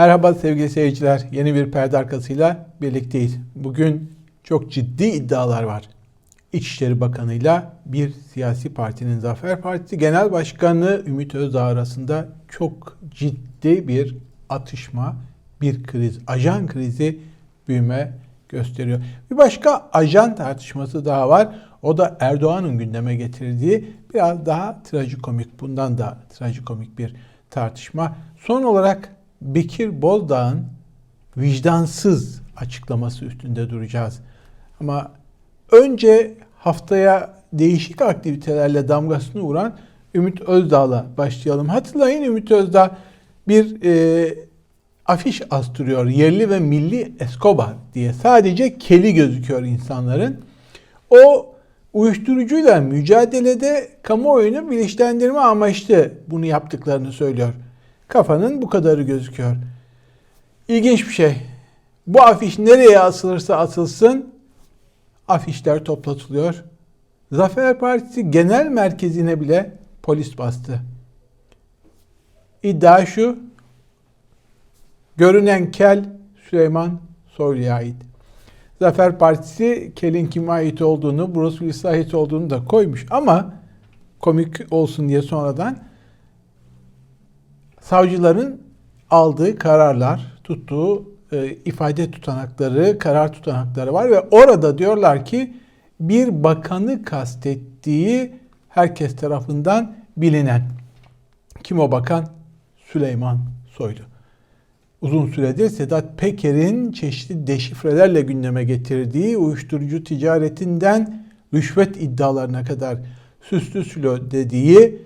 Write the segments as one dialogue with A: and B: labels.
A: Merhaba sevgili seyirciler. Yeni bir perde arkasıyla birlikteyiz. Bugün çok ciddi iddialar var. İçişleri Bakanı'yla bir siyasi partinin Zafer Partisi Genel Başkanı Ümit Özdağ arasında çok ciddi bir atışma, bir kriz, ajan krizi büyüme gösteriyor. Bir başka ajan tartışması daha var. O da Erdoğan'ın gündeme getirdiği biraz daha trajikomik, bundan da trajikomik bir tartışma. Son olarak Bekir Bozdağ'ın vicdansız açıklaması üstünde duracağız. Ama önce haftaya değişik aktivitelerle damgasını vuran Ümit Özdağ'la başlayalım. Hatırlayın Ümit Özdağ bir e, afiş astırıyor. Yerli ve milli Escobar diye. Sadece keli gözüküyor insanların. O uyuşturucuyla mücadelede kamuoyunu bilinçlendirme amaçlı bunu yaptıklarını söylüyor. Kafanın bu kadarı gözüküyor. İlginç bir şey. Bu afiş nereye asılırsa asılsın afişler toplatılıyor. Zafer Partisi genel merkezine bile polis bastı. İddia şu. Görünen kel Süleyman Soylu'ya ait. Zafer Partisi kelin kime ait olduğunu, Bruce Willis'e ait olduğunu da koymuş ama komik olsun diye sonradan savcıların aldığı kararlar, tuttuğu e, ifade tutanakları, karar tutanakları var ve orada diyorlar ki bir bakanı kastettiği herkes tarafından bilinen. Kim o bakan? Süleyman Soylu. Uzun süredir Sedat Peker'in çeşitli deşifrelerle gündeme getirdiği uyuşturucu ticaretinden rüşvet iddialarına kadar süslü sülo dediği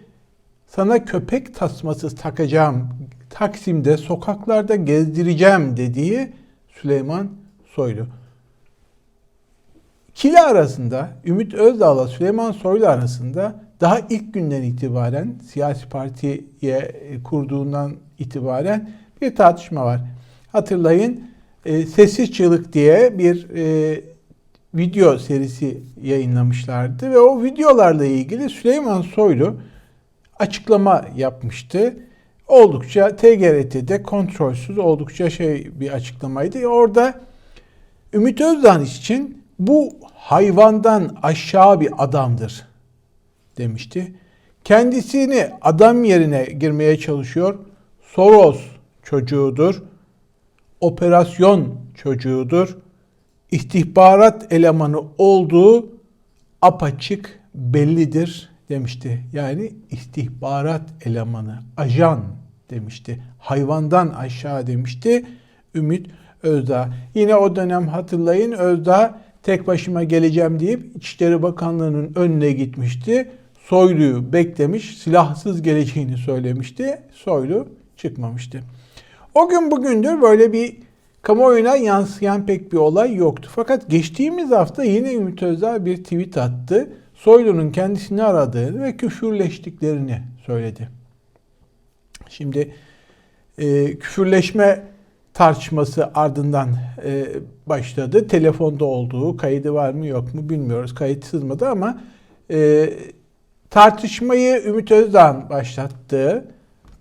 A: sana köpek tasması takacağım, Taksim'de sokaklarda gezdireceğim dediği Süleyman Soylu. Kili arasında, Ümit Özdağ'la Süleyman Soylu arasında daha ilk günden itibaren, siyasi partiye kurduğundan itibaren bir tartışma var. Hatırlayın, e, Sessiz Çığlık diye bir e, video serisi yayınlamışlardı ve o videolarla ilgili Süleyman Soylu açıklama yapmıştı. Oldukça TGRT'de kontrolsüz oldukça şey bir açıklamaydı. Orada Ümit Özdağ için bu hayvandan aşağı bir adamdır demişti. Kendisini adam yerine girmeye çalışıyor. Soros çocuğudur. Operasyon çocuğudur. İstihbarat elemanı olduğu apaçık bellidir demişti. Yani istihbarat elemanı, ajan demişti. Hayvandan aşağı demişti Ümit Özdağ. Yine o dönem hatırlayın Özdağ tek başıma geleceğim deyip İçişleri Bakanlığı'nın önüne gitmişti. Soylu'yu beklemiş, silahsız geleceğini söylemişti. Soylu çıkmamıştı. O gün bugündür böyle bir kamuoyuna yansıyan pek bir olay yoktu. Fakat geçtiğimiz hafta yine Ümit Özdağ bir tweet attı. Soylu'nun kendisini aradığını ve küfürleştiklerini söyledi. Şimdi e, küfürleşme tartışması ardından e, başladı. Telefonda olduğu, kaydı var mı yok mu bilmiyoruz. Kayıt sızmadı ama e, tartışmayı Ümit Özdağ başlattı.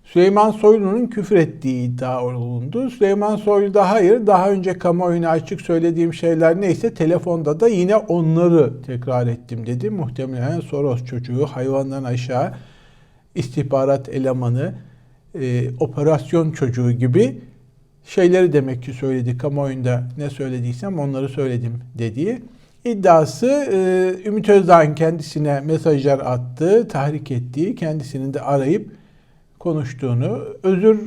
A: Süleyman Soylu'nun küfür ettiği iddia olundu. Süleyman Soylu da hayır daha önce kamuoyuna açık söylediğim şeyler neyse telefonda da yine onları tekrar ettim dedi. Muhtemelen Soros çocuğu hayvandan aşağı istihbarat elemanı, e, operasyon çocuğu gibi şeyleri demek ki söyledi. Kamuoyunda ne söylediysem onları söyledim dediği iddiası e, Ümit Özdağ'ın kendisine mesajlar attığı, tahrik ettiği, kendisinin de arayıp konuştuğunu, özür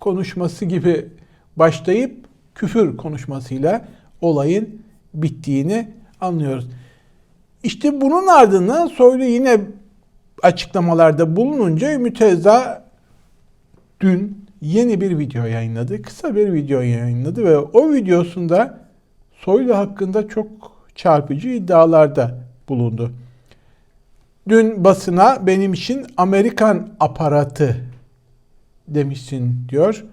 A: konuşması gibi başlayıp küfür konuşmasıyla olayın bittiğini anlıyoruz. İşte bunun ardından Soylu yine açıklamalarda bulununca Ümit Özdağ dün yeni bir video yayınladı. Kısa bir video yayınladı ve o videosunda Soylu hakkında çok çarpıcı iddialarda bulundu. Dün basına benim için Amerikan aparatı demişsin diyor.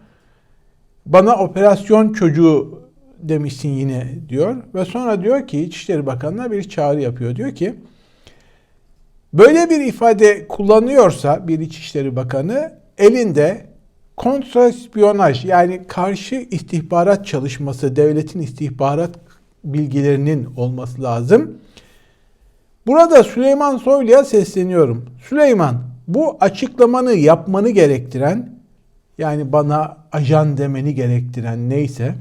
A: Bana operasyon çocuğu demişsin yine diyor. Ve sonra diyor ki İçişleri Bakanı'na bir çağrı yapıyor. Diyor ki böyle bir ifade kullanıyorsa bir İçişleri Bakanı elinde kontraspiyonaj yani karşı istihbarat çalışması, devletin istihbarat bilgilerinin olması lazım. Burada Süleyman Soylu'ya sesleniyorum. Süleyman bu açıklamanı yapmanı gerektiren yani bana ajan demeni gerektiren neyse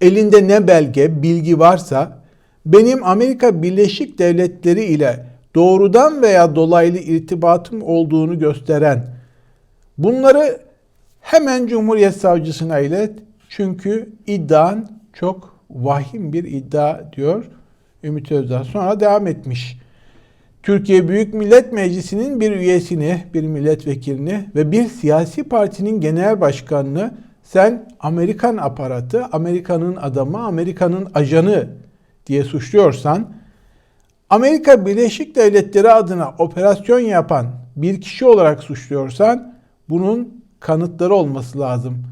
A: elinde ne belge, bilgi varsa benim Amerika Birleşik Devletleri ile doğrudan veya dolaylı irtibatım olduğunu gösteren bunları hemen Cumhuriyet Savcısına ilet. Çünkü iddian çok vahim bir iddia diyor Ümit Özdağ. Sonra devam etmiş. Türkiye Büyük Millet Meclisi'nin bir üyesini, bir milletvekilini ve bir siyasi partinin genel başkanını sen Amerikan aparatı, Amerika'nın adamı, Amerika'nın ajanı diye suçluyorsan, Amerika Birleşik Devletleri adına operasyon yapan bir kişi olarak suçluyorsan bunun kanıtları olması lazım.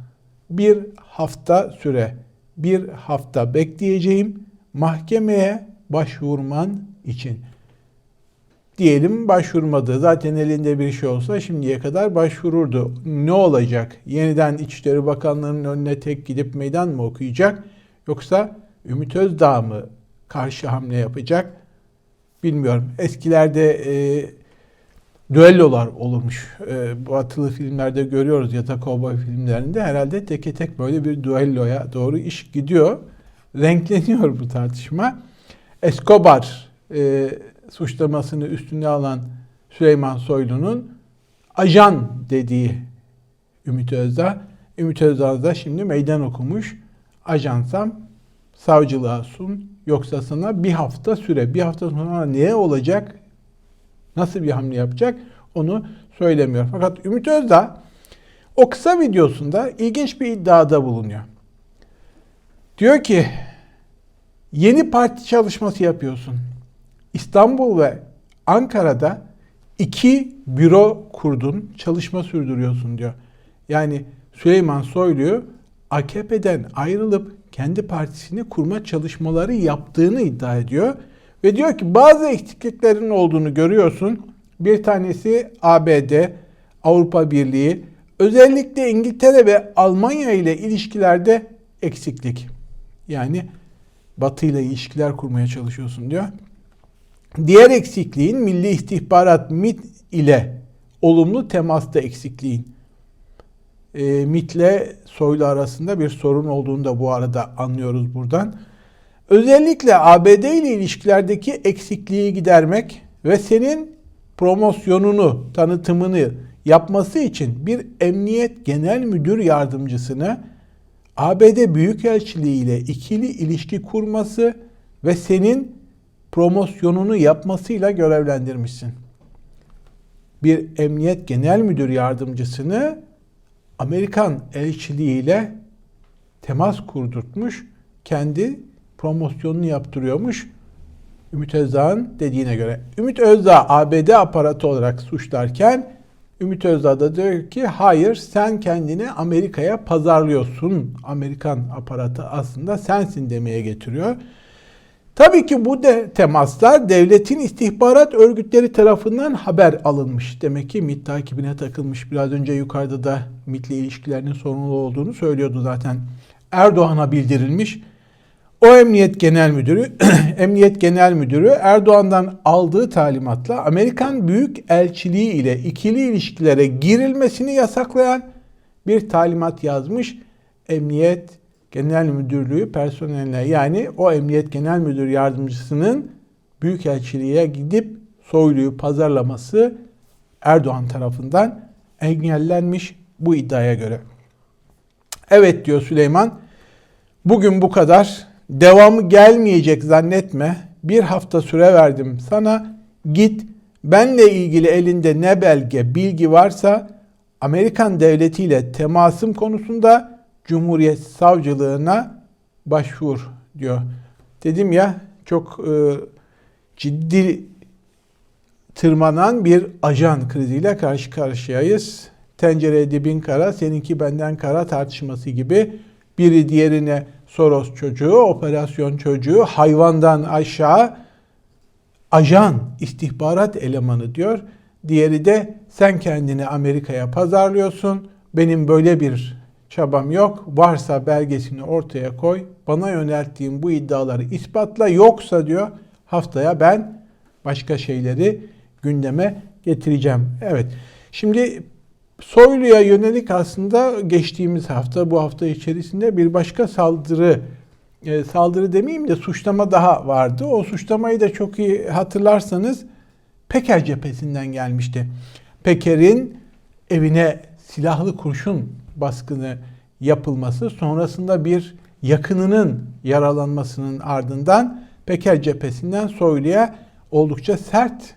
A: Bir hafta süre, bir hafta bekleyeceğim mahkemeye başvurman için. Diyelim başvurmadı. Zaten elinde bir şey olsa şimdiye kadar başvururdu. Ne olacak? Yeniden İçişleri Bakanlığı'nın önüne tek gidip meydan mı okuyacak? Yoksa Ümit Özdağ mı karşı hamle yapacak? Bilmiyorum. Eskilerde e, düellolar olurmuş. E, batılı filmlerde görüyoruz ya da kovboy filmlerinde herhalde teke tek böyle bir düelloya doğru iş gidiyor. Renkleniyor bu tartışma. Escobar e, suçlamasını üstüne alan Süleyman Soylu'nun ajan dediği Ümit Özdağ. Ümit Özdağ da şimdi meydan okumuş. Ajansam savcılığa sun yoksa sana bir hafta süre. Bir hafta sonra neye olacak? Nasıl bir hamle yapacak? Onu söylemiyor. Fakat Ümit Özdağ o kısa videosunda ilginç bir iddiada bulunuyor. Diyor ki yeni parti çalışması yapıyorsun. İstanbul ve Ankara'da iki büro kurdun, çalışma sürdürüyorsun diyor. Yani Süleyman Soylu'yu AKP'den ayrılıp kendi partisini kurma çalışmaları yaptığını iddia ediyor. Ve diyor ki bazı eksikliklerin olduğunu görüyorsun. Bir tanesi ABD, Avrupa Birliği, özellikle İngiltere ve Almanya ile ilişkilerde eksiklik. Yani Batı ile ilişkiler kurmaya çalışıyorsun diyor. Diğer eksikliğin Milli İstihbarat MIT ile olumlu temasta eksikliğin. E, MIT ile Soylu arasında bir sorun olduğunu da bu arada anlıyoruz buradan. Özellikle ABD ile ilişkilerdeki eksikliği gidermek ve senin promosyonunu, tanıtımını yapması için bir emniyet genel müdür yardımcısını ABD Büyükelçiliği ile ikili ilişki kurması ve senin promosyonunu yapmasıyla görevlendirmişsin. Bir emniyet genel müdür yardımcısını Amerikan elçiliği ile temas kurdurtmuş, kendi promosyonunu yaptırıyormuş. Ümit Özdağ'ın dediğine göre. Ümit Özdağ ABD aparatı olarak suçlarken Ümit Özdağ da diyor ki hayır sen kendini Amerika'ya pazarlıyorsun. Amerikan aparatı aslında sensin demeye getiriyor. Tabii ki bu de temaslar devletin istihbarat örgütleri tarafından haber alınmış. Demek ki MİT takibine takılmış. Biraz önce yukarıda da MİT'le ilişkilerinin sorunlu olduğunu söylüyordu zaten. Erdoğan'a bildirilmiş. O Emniyet Genel Müdürü, Emniyet Genel Müdürü Erdoğan'dan aldığı talimatla Amerikan Büyük Elçiliği ile ikili ilişkilere girilmesini yasaklayan bir talimat yazmış. Emniyet Genel Müdürlüğü personeline yani o Emniyet Genel Müdür Yardımcısının Büyükelçiliğe gidip Soylu'yu pazarlaması Erdoğan tarafından engellenmiş bu iddiaya göre. Evet diyor Süleyman. Bugün bu kadar. Devamı gelmeyecek zannetme. Bir hafta süre verdim sana. Git benle ilgili elinde ne belge, bilgi varsa Amerikan devletiyle temasım konusunda Cumhuriyet Savcılığına başvur diyor. Dedim ya çok e, ciddi tırmanan bir ajan kriziyle karşı karşıyayız. Tencere dibin kara, seninki benden kara tartışması gibi biri diğerine Soros çocuğu, operasyon çocuğu, hayvandan aşağı ajan, istihbarat elemanı diyor. Diğeri de sen kendini Amerika'ya pazarlıyorsun. Benim böyle bir çabam yok. Varsa belgesini ortaya koy. Bana yönelttiğim bu iddiaları ispatla. Yoksa diyor haftaya ben başka şeyleri gündeme getireceğim. Evet. Şimdi Soylu'ya yönelik aslında geçtiğimiz hafta, bu hafta içerisinde bir başka saldırı, e, saldırı demeyeyim de suçlama daha vardı. O suçlamayı da çok iyi hatırlarsanız Peker cephesinden gelmişti. Peker'in evine silahlı kurşun baskını yapılması, sonrasında bir yakınının yaralanmasının ardından Peker cephesinden Soylu'ya oldukça sert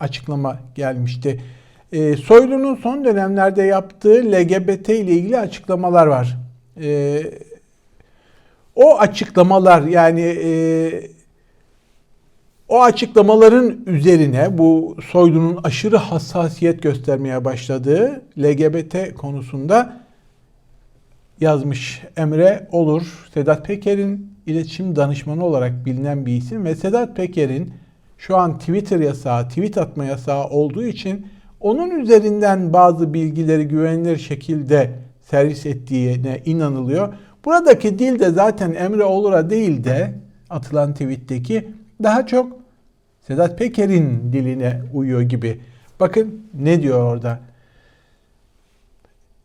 A: açıklama gelmişti. E, Soylu'nun son dönemlerde yaptığı LGBT ile ilgili açıklamalar var. E, o açıklamalar yani e, o açıklamaların üzerine bu Soylu'nun aşırı hassasiyet göstermeye başladığı LGBT konusunda yazmış Emre Olur. Sedat Peker'in iletişim danışmanı olarak bilinen bir isim ve Sedat Peker'in şu an Twitter yasağı, tweet atma yasağı olduğu için onun üzerinden bazı bilgileri güvenilir şekilde servis ettiğine inanılıyor. Buradaki dil de zaten Emre Olur'a değil de atılan tweetteki daha çok Sedat Peker'in diline uyuyor gibi. Bakın ne diyor orada.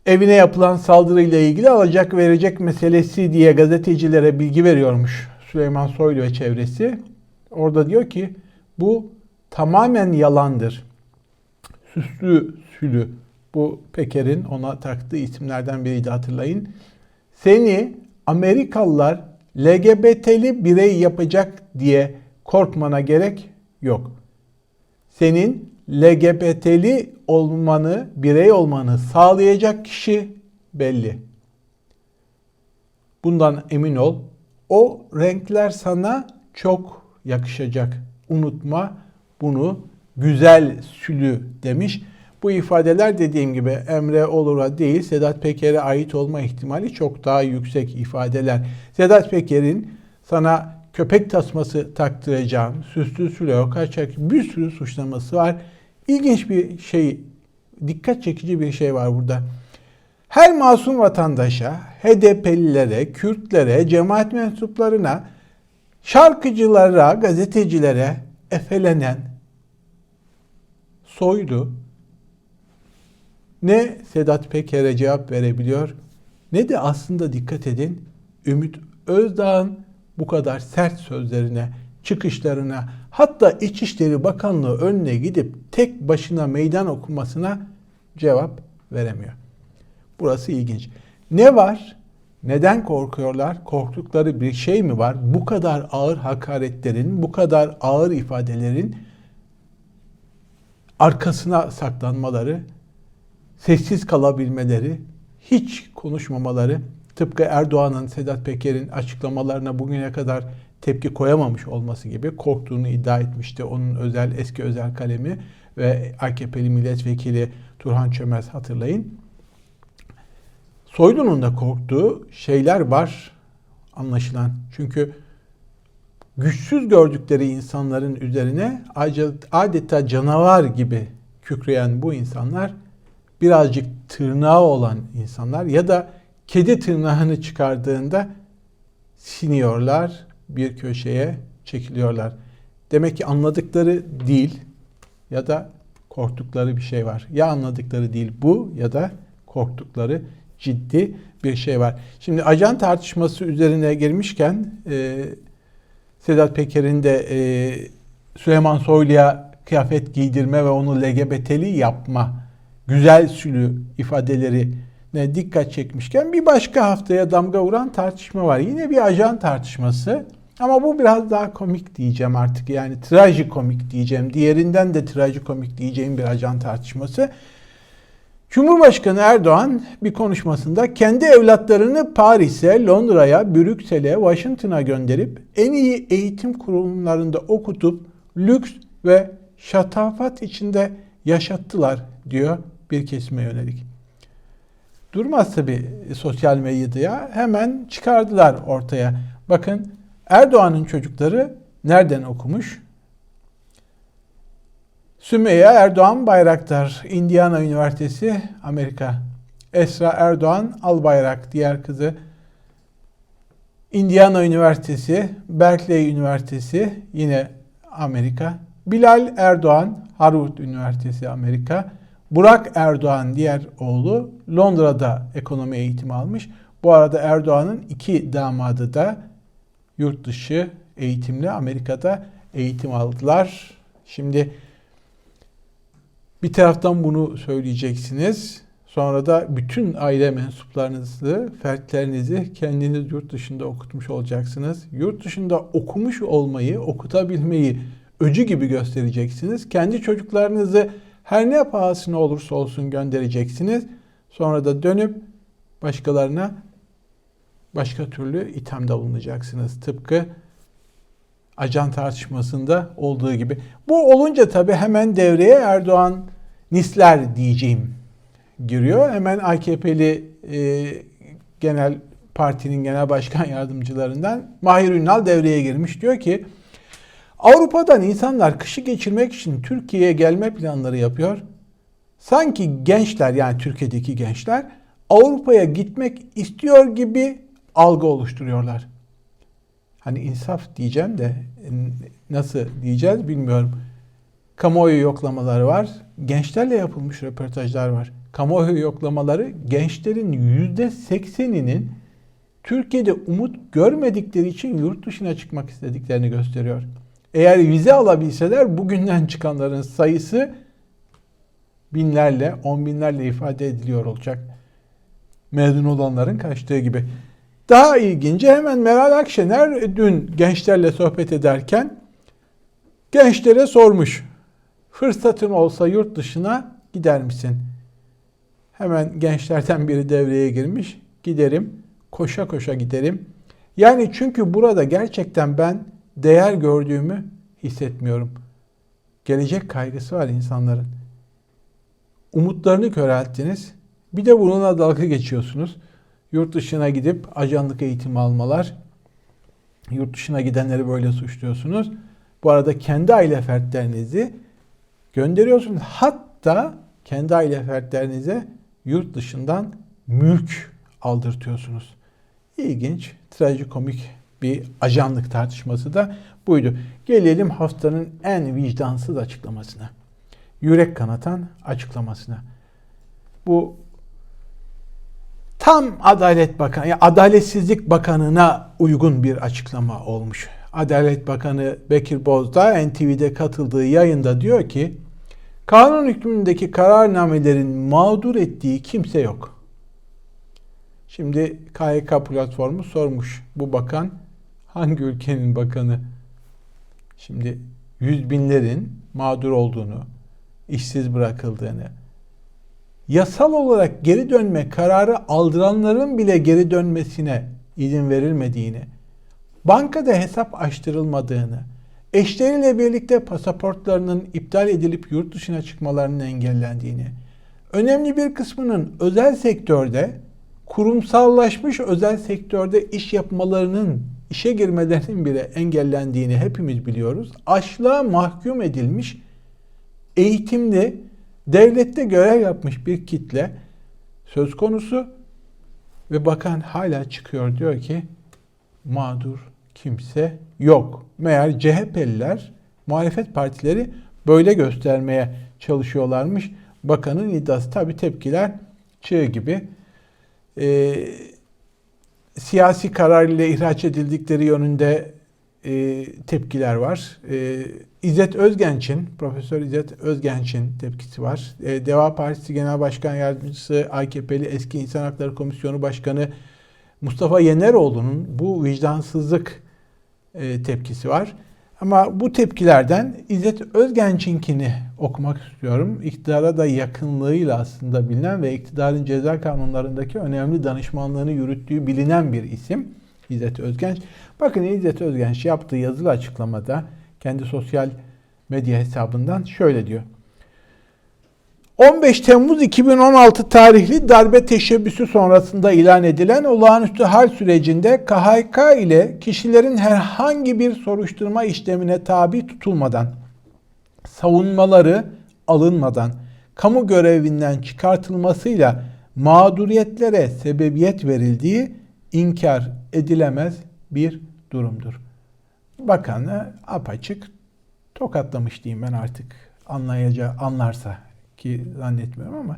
A: Evine yapılan saldırıyla ilgili alacak verecek meselesi diye gazetecilere bilgi veriyormuş Süleyman Soylu ve çevresi. Orada diyor ki bu tamamen yalandır. Süslü Sülü bu Peker'in ona taktığı isimlerden biriydi hatırlayın. Seni Amerikalılar LGBT'li birey yapacak diye korkmana gerek yok. Senin LGBT'li olmanı, birey olmanı sağlayacak kişi belli. Bundan emin ol. O renkler sana çok yakışacak. Unutma bunu güzel sülü demiş. Bu ifadeler dediğim gibi Emre Olur'a değil Sedat Peker'e ait olma ihtimali çok daha yüksek ifadeler. Sedat Peker'in sana köpek tasması taktıracağım, süslü süleo, kaçak bir sürü suçlaması var. İlginç bir şey, dikkat çekici bir şey var burada. Her masum vatandaşa, HDP'lilere, Kürtlere, cemaat mensuplarına, şarkıcılara, gazetecilere efelenen soydu. Ne Sedat Peker'e cevap verebiliyor ne de aslında dikkat edin Ümit Özdağ'ın bu kadar sert sözlerine, çıkışlarına, hatta İçişleri Bakanlığı önüne gidip tek başına meydan okumasına cevap veremiyor. Burası ilginç. Ne var? Neden korkuyorlar? Korktukları bir şey mi var? Bu kadar ağır hakaretlerin, bu kadar ağır ifadelerin arkasına saklanmaları, sessiz kalabilmeleri, hiç konuşmamaları, tıpkı Erdoğan'ın Sedat Peker'in açıklamalarına bugüne kadar tepki koyamamış olması gibi korktuğunu iddia etmişti. Onun özel eski özel kalemi ve AKP'li milletvekili Turhan Çömez hatırlayın. Soylu'nun da korktuğu şeyler var anlaşılan. Çünkü güçsüz gördükleri insanların üzerine adeta canavar gibi kükreyen bu insanlar birazcık tırnağı olan insanlar ya da kedi tırnağını çıkardığında siniyorlar, bir köşeye çekiliyorlar. Demek ki anladıkları değil ya da korktukları bir şey var. Ya anladıkları değil bu ya da korktukları ciddi bir şey var. Şimdi ajan tartışması üzerine girmişken e, Sedat Peker'in de e, Süleyman Soylu'ya kıyafet giydirme ve onu LGBT'li yapma güzel sülü ifadeleri ne dikkat çekmişken bir başka haftaya damga vuran tartışma var. Yine bir ajan tartışması. Ama bu biraz daha komik diyeceğim artık. Yani trajikomik diyeceğim. Diğerinden de trajikomik diyeceğim bir ajan tartışması. Cumhurbaşkanı Erdoğan bir konuşmasında kendi evlatlarını Paris'e, Londra'ya, Brüksel'e, Washington'a gönderip en iyi eğitim kurumlarında okutup lüks ve şatafat içinde yaşattılar diyor bir kesime yönelik. Durmaz tabi sosyal medyada hemen çıkardılar ortaya. Bakın Erdoğan'ın çocukları nereden okumuş? Sümeyye Erdoğan Bayraktar, Indiana Üniversitesi, Amerika. Esra Erdoğan Albayrak diğer kızı. Indiana Üniversitesi, Berkeley Üniversitesi yine Amerika. Bilal Erdoğan Harvard Üniversitesi Amerika. Burak Erdoğan diğer oğlu Londra'da ekonomi eğitimi almış. Bu arada Erdoğan'ın iki damadı da yurt dışı eğitimli Amerika'da eğitim aldılar. Şimdi bir taraftan bunu söyleyeceksiniz. Sonra da bütün aile mensuplarınızı, fertlerinizi kendiniz yurt dışında okutmuş olacaksınız. Yurt dışında okumuş olmayı, okutabilmeyi öcü gibi göstereceksiniz. Kendi çocuklarınızı her ne pahasına olursa olsun göndereceksiniz. Sonra da dönüp başkalarına başka türlü ithamda bulunacaksınız. Tıpkı ajan tartışmasında olduğu gibi. Bu olunca tabii hemen devreye Erdoğan nisler diyeceğim giriyor. Hemen AKP'li e, genel partinin genel başkan yardımcılarından Mahir Ünal devreye girmiş. Diyor ki Avrupa'dan insanlar kışı geçirmek için Türkiye'ye gelme planları yapıyor. Sanki gençler yani Türkiye'deki gençler Avrupa'ya gitmek istiyor gibi algı oluşturuyorlar. Hani insaf diyeceğim de nasıl diyeceğiz bilmiyorum. Kamuoyu yoklamaları var. Gençlerle yapılmış röportajlar var. Kamuoyu yoklamaları gençlerin yüzde sekseninin Türkiye'de umut görmedikleri için yurt dışına çıkmak istediklerini gösteriyor. Eğer vize alabilseler bugünden çıkanların sayısı binlerle, on binlerle ifade ediliyor olacak. Mezun olanların kaçtığı gibi. Daha ilginci hemen Meral Akşener dün gençlerle sohbet ederken gençlere sormuş. Fırsatın olsa yurt dışına gider misin? Hemen gençlerden biri devreye girmiş. Giderim. Koşa koşa giderim. Yani çünkü burada gerçekten ben değer gördüğümü hissetmiyorum. Gelecek kaygısı var insanların. Umutlarını körelttiniz. Bir de bununla dalga geçiyorsunuz. Yurt dışına gidip ajanlık eğitimi almalar. Yurt dışına gidenleri böyle suçluyorsunuz. Bu arada kendi aile fertlerinizi gönderiyorsunuz. Hatta kendi aile fertlerinize yurt dışından mülk aldırtıyorsunuz. İlginç, trajikomik bir ajanlık tartışması da buydu. Gelelim haftanın en vicdansız açıklamasına. Yürek kanatan açıklamasına. Bu tam Adalet Bakanı, yani Adaletsizlik Bakanı'na uygun bir açıklama olmuş. Adalet Bakanı Bekir Bozdağ NTV'de katıldığı yayında diyor ki kanun hükmündeki kararnamelerin mağdur ettiği kimse yok. Şimdi KYK platformu sormuş bu bakan hangi ülkenin bakanı? Şimdi yüz binlerin mağdur olduğunu, işsiz bırakıldığını, yasal olarak geri dönme kararı aldıranların bile geri dönmesine izin verilmediğini, bankada hesap açtırılmadığını, eşleriyle birlikte pasaportlarının iptal edilip yurt dışına çıkmalarının engellendiğini, önemli bir kısmının özel sektörde kurumsallaşmış özel sektörde iş yapmalarının, işe girmelerinin bile engellendiğini hepimiz biliyoruz. Açlığa mahkum edilmiş, eğitimli, devlette görev yapmış bir kitle söz konusu ve bakan hala çıkıyor diyor ki mağdur kimse yok. Meğer CHP'liler, muhalefet partileri böyle göstermeye çalışıyorlarmış. Bakanın iddiası tabi tepkiler çığ gibi e, siyasi karar ile ihraç edildikleri yönünde e, tepkiler var. E, İzzet Özgenç'in, Profesör İzzet Özgenç'in tepkisi var. E, Deva Partisi Genel Başkan Yardımcısı, AKP'li eski İnsan Hakları Komisyonu Başkanı Mustafa Yeneroğlu'nun bu vicdansızlık e, tepkisi var. Ama bu tepkilerden İzzet Özgenç'inkini okumak istiyorum. İktidara da yakınlığıyla aslında bilinen ve iktidarın ceza kanunlarındaki önemli danışmanlığını yürüttüğü bilinen bir isim İzzet Özgenç. Bakın İzzet Özgenç yaptığı yazılı açıklamada kendi sosyal medya hesabından şöyle diyor. 15 Temmuz 2016 tarihli darbe teşebbüsü sonrasında ilan edilen olağanüstü hal sürecinde KHK ile kişilerin herhangi bir soruşturma işlemine tabi tutulmadan, savunmaları alınmadan, kamu görevinden çıkartılmasıyla mağduriyetlere sebebiyet verildiği inkar edilemez bir durumdur. Bakanı apaçık tokatlamış diyeyim ben artık anlayacağı anlarsa ki zannetmiyorum ama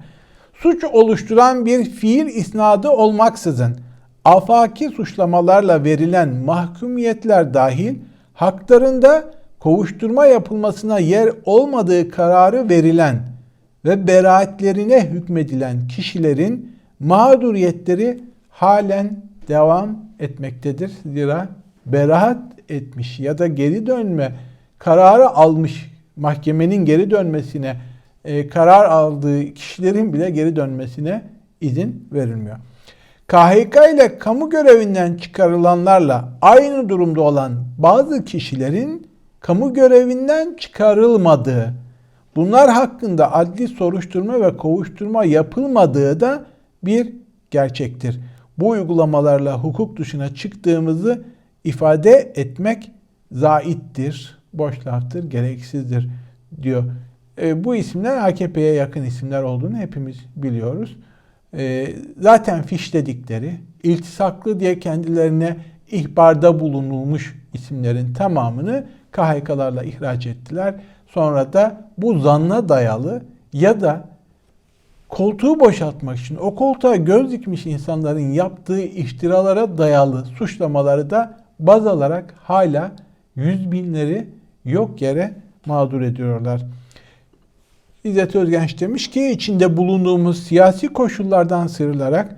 A: suç oluşturan bir fiil isnadı olmaksızın afaki suçlamalarla verilen mahkumiyetler dahil haklarında kovuşturma yapılmasına yer olmadığı kararı verilen ve beraatlerine hükmedilen kişilerin mağduriyetleri halen devam etmektedir. Zira beraat etmiş ya da geri dönme kararı almış mahkemenin geri dönmesine e, karar aldığı kişilerin bile geri dönmesine izin verilmiyor. KHK ile kamu görevinden çıkarılanlarla aynı durumda olan bazı kişilerin kamu görevinden çıkarılmadığı, bunlar hakkında adli soruşturma ve kovuşturma yapılmadığı da bir gerçektir. Bu uygulamalarla hukuk dışına çıktığımızı ifade etmek zaittir, boş laftır, gereksizdir diyor. E, bu isimler AKP'ye yakın isimler olduğunu hepimiz biliyoruz. E, zaten fişledikleri, iltisaklı diye kendilerine ihbarda bulunulmuş isimlerin tamamını KHK'larla ihraç ettiler. Sonra da bu zanna dayalı ya da koltuğu boşaltmak için o koltuğa göz dikmiş insanların yaptığı iftiralara dayalı suçlamaları da baz alarak hala yüz binleri yok yere mağdur ediyorlar. İzzet Özgenç demiş ki içinde bulunduğumuz siyasi koşullardan sıyrılarak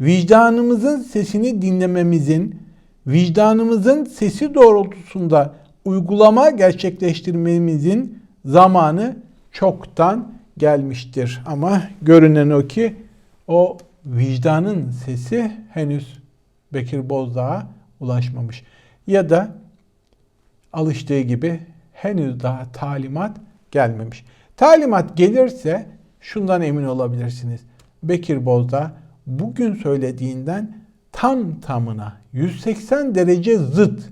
A: vicdanımızın sesini dinlememizin, vicdanımızın sesi doğrultusunda uygulama gerçekleştirmemizin zamanı çoktan gelmiştir. Ama görünen o ki o vicdanın sesi henüz Bekir Bozdağ'a ulaşmamış. Ya da alıştığı gibi henüz daha talimat gelmemiş. Talimat gelirse şundan emin olabilirsiniz. Bekir Bozdağ bugün söylediğinden tam tamına 180 derece zıt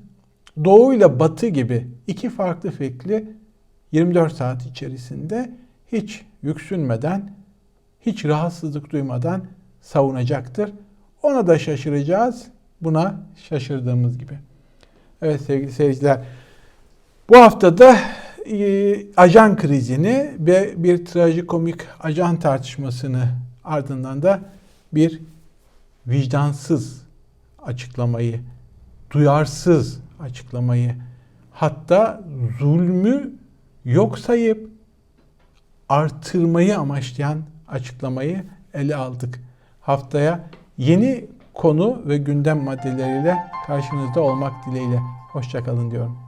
A: Doğu ile Batı gibi iki farklı fikri 24 saat içerisinde hiç yüksünmeden, hiç rahatsızlık duymadan savunacaktır. Ona da şaşıracağız. Buna şaşırdığımız gibi. Evet sevgili seyirciler. Bu haftada e, ajan krizini ve bir trajikomik ajan tartışmasını ardından da bir vicdansız açıklamayı, duyarsız açıklamayı, hatta zulmü yok sayıp artırmayı amaçlayan açıklamayı ele aldık. Haftaya yeni konu ve gündem maddeleriyle karşınızda olmak dileğiyle. Hoşçakalın diyorum.